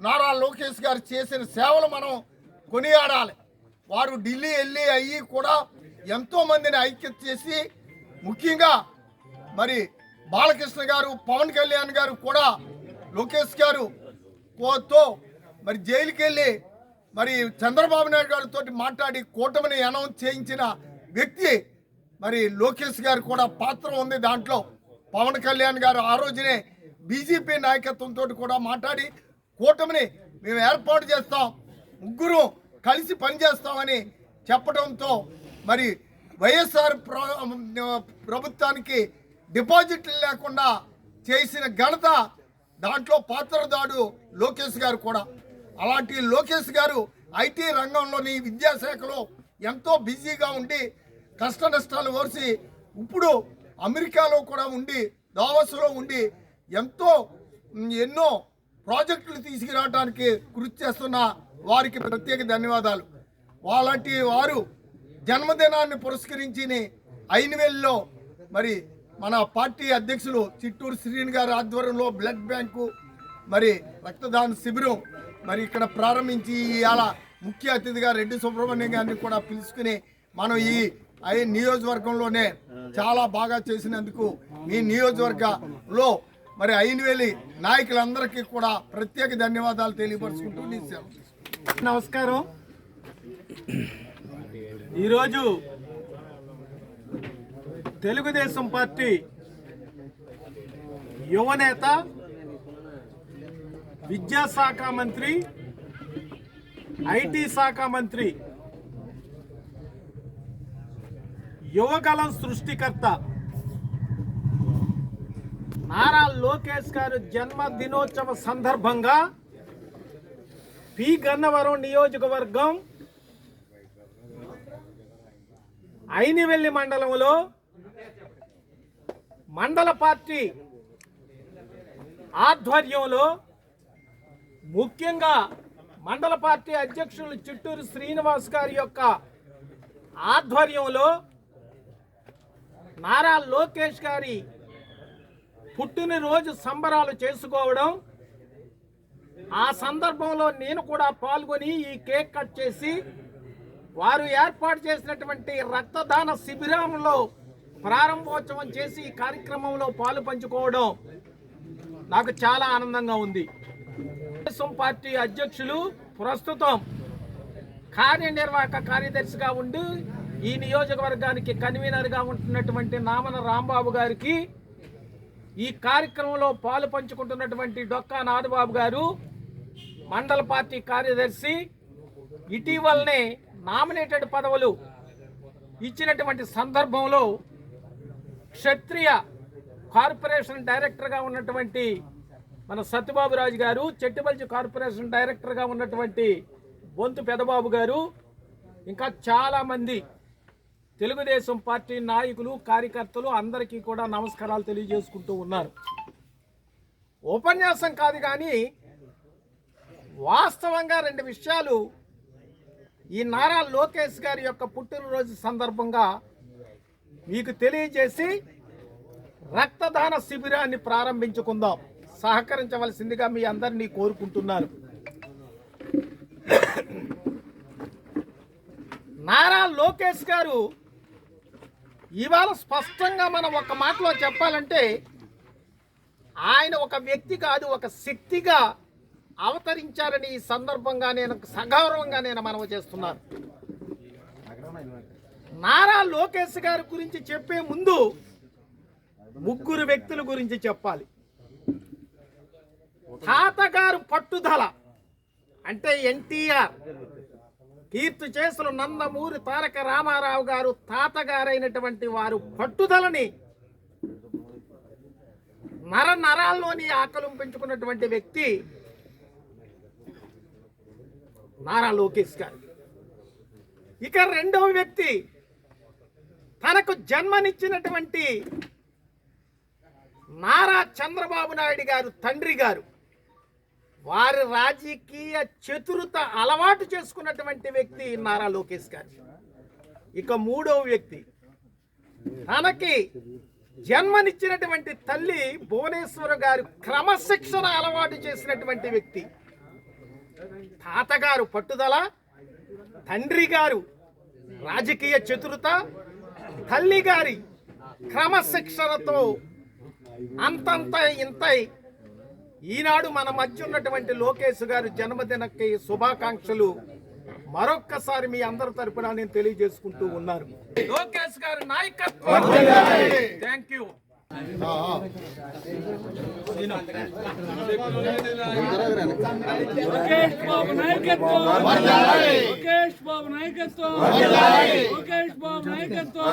నారా లోకేష్ గారు చేసిన సేవలు మనం కొనియాడాలి. వారు ఢిల్లీ వెళ్ళి అయ్యి కూడా ఎంతో మందిని ఐక్యత చేసి ముఖ్యంగా మరి బాలకృష్ణ గారు పవన్ కళ్యాణ్ గారు కూడా లోకేష్ గారు కోతో మరి జైలుకి వెళ్ళి మరి చంద్రబాబు నాయుడు గారితో మాట్లాడి కూటమిని అనౌన్స్ చేయించిన వ్యక్తి మరి లోకేష్ గారు కూడా పాత్ర ఉంది. దాంట్లో పవన్ కళ్యాణ్ గారు ఆ రోజునే బీజేపీ నాయకత్వంతో కూడా మాట్లాడి కూటమిని మేము ఏర్పాటు చేస్తాం. ముగ్గురు కలిసి పనిచేస్తామని చెప్పడంతో మరి వైఎస్ఆర్ ప్రభుత్వానికి డిపాజిట్లు లేకుండా చేసిన ఘనత దాంట్లో పాత్రదాడు లోకేష్ గారు కూడా. అలాంటి లోకేష్ గారు ఐటీ రంగంలోని విద్యాశాఖలో ఎంతో బిజీగా ఉండి కష్ట నష్టాలు ఓర్చి ఇప్పుడు అమెరికాలో కూడా ఉండి దావస్లో ఉండి ఎంతో ఎన్నో ప్రాజెక్టులు తీసుకురావడానికి కృషి చేస్తున్న వారికి ప్రత్యేక ధన్యవాదాలు. వాళ్ళంటి వారు జన్మదినాన్ని పురస్కరించి ఐనివెల్లో మరి మన పార్టీ అధ్యక్షులు చిట్టూరు శ్రీని గారి ఆధ్వర్యంలో బ్లడ్ బ్యాంకు మరి రక్తదాన శిబిరం మరి ఇక్కడ ప్రారంభించి ఇవాళ ముఖ్య అతిథిగా రెడ్డి సుబ్రహ్మణ్యం గారిని కూడా పిలుచుకుని మనం ఈ ఐ నియోజకవర్గంలోనే చాలా బాగా చేసినందుకు మీ నియోజకవర్గంలో మరి అయినవేలి నాయకులందరికీ కూడా ప్రత్యేక ధన్యవాదాలు తెలియపరుచుకుంటూ నమస్కారం. ఈరోజు తెలుగుదేశం పార్టీ యువనేత విద్యాశాఖ మంత్రి ఐటీ శాఖ మంత్రి యువగలం సృష్టికర్త నారా లోకేష్ గారు జన్మ దినోత్సవ సందర్భంగా పి. గన్నవరం నియోజకవర్గం ఐనివెల్లి మండలంలో మండల పార్టీ ఆధ్వర్యంలో ముఖ్యంగా మండల పార్టీ అధ్యక్షులు చిట్టూరు శ్రీనివాస్ గారి యొక్క ఆధ్వర్యంలో నారా లోకేష్ గారి పుట్టినరోజు సంబరాలు చేసుకోవడం ఆ సందర్భంలో నేను కూడా పాల్గొని ఈ కేక్ కట్ చేసి వారు ఏర్పాటు చేసినటువంటి రక్తదాన శిబిరంలో ప్రారంభోత్సవం చేసి ఈ కార్యక్రమంలో పాలు పంచుకోవడం నాకు చాలా ఆనందంగా ఉంది. తెలుగుదేశం పార్టీ అధ్యక్షులు ప్రస్తుతం కార్యనిర్వాహక కార్యదర్శిగా ఉండి ఈ నియోజకవర్గానికి కన్వీనర్గా ఉంటున్నటువంటి నామన రాంబాబు గారికి ఈ కార్యక్రమంలో పాలు పంచుకుంటున్నటువంటి డొక్కా నాథబాబు గారు మండల పార్టీ కార్యదర్శి ఇటీవలనే నామినేటెడ్ పదవులు ఇచ్చినటువంటి సందర్భంలో క్షత్రియ కార్పొరేషన్ డైరెక్టర్గా ఉన్నటువంటి మన సత్యబాబురాజు గారు చెట్టుబల్చి కార్పొరేషన్ డైరెక్టర్గా ఉన్నటువంటి బొంతు పెదబాబు గారు ఇంకా చాలామంది తెలుగుదేశం పార్టీ నాయకులు కార్యకర్తలు అందరికీ కూడా నమస్కారాలు తెలియజేసుకుంటూ ఉన్నారు. ఉపన్యాసం కాదు కానీ వాస్తవంగా రెండు విషయాలు ఈ నారా లోకేష్ గారి యొక్క పుట్టినరోజు సందర్భంగా మీకు తెలియజేసి రక్తదాన శిబిరాన్ని ప్రారంభించుకుందాం. సహకరించవలసిందిగా మీ అందరినీ కోరుకుంటున్నారు. నారా లోకేష్ గారు ఇవాళ స్పష్టంగా మనం ఒక మాటలో చెప్పాలంటే ఆయన ఒక వ్యక్తి కాదు ఒక శక్తిగా అవతరించారని ఈ సందర్భంగా నేను సగౌరవంగా నేను మనవి చేస్తున్నాను. నారా లోకేష్ గారి గురించి చెప్పే ముందు ముగ్గురు వ్యక్తుల గురించి చెప్పాలి. తాతగారు పట్టుదల అంటే ఎన్టీఆర్. కీర్తి చేసులు నందమూరి తారక రామారావు గారు తాతగారైనటువంటి వారు పట్టుదలని నర నరాల్లోని ఆకలం పెంచుకున్నటువంటి వ్యక్తి నారా లోకేష్ గారు. ఇక రెండవ వ్యక్తి తనకు జన్మనిచ్చినటువంటి నారా చంద్రబాబు నాయుడు గారు తండ్రి గారు. వారి రాజకీయ చతురత అలవాటు చేసుకున్నటువంటి వ్యక్తి నారా లోకేష్ గారు. ఇక మూడవ వ్యక్తి తనకి జన్మనిచ్చినటువంటి తల్లి భువనేశ్వర గారు క్రమశిక్షణ అలవాటు చేసినటువంటి వ్యక్తి. తాతగారు పట్టుదల తండ్రి గారు రాజకీయ చతురత తల్లి గారి క్రమశిక్షణతో అంతంత ఇంతై ఈనాడు మన మధ్య ఉన్నటువంటి లోకేష్ గారి జన్మదినకి శుభాకాంక్షలు మరొక్కసారి మీ అందరి తరపున నేను తెలియజేసుకుంటూ ఉన్నాను లోకేష్ గారి నాయకత్వం. థ్యాంక్ యూ ఆ, ఆ. లోకేష్ బాబు నాయకత్వం. లోకేష్ బాబు నాయకత్వం. లోకేష్ బాబు నాయకత్వం.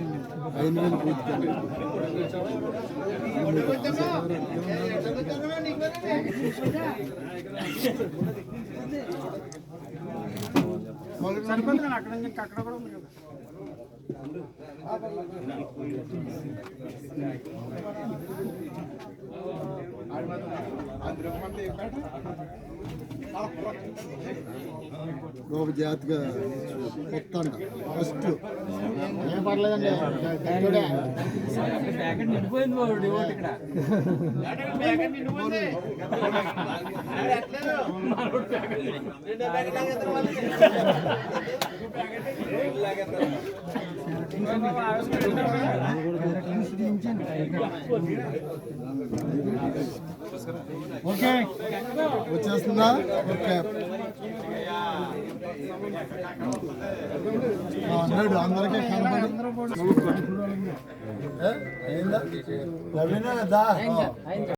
సరిపోతుంది అక్కడ నుంచి అక్కడ కూడా ఉంది కదా అందరం మంది ఒక జాతిగా కొత్తండ ఫస్ట్ ఏం పర్లేదండి. ఓకే. వచ్చేస్తుందా? ఓకే అన్నాడు అందరికీ కనపడి? అయిందా?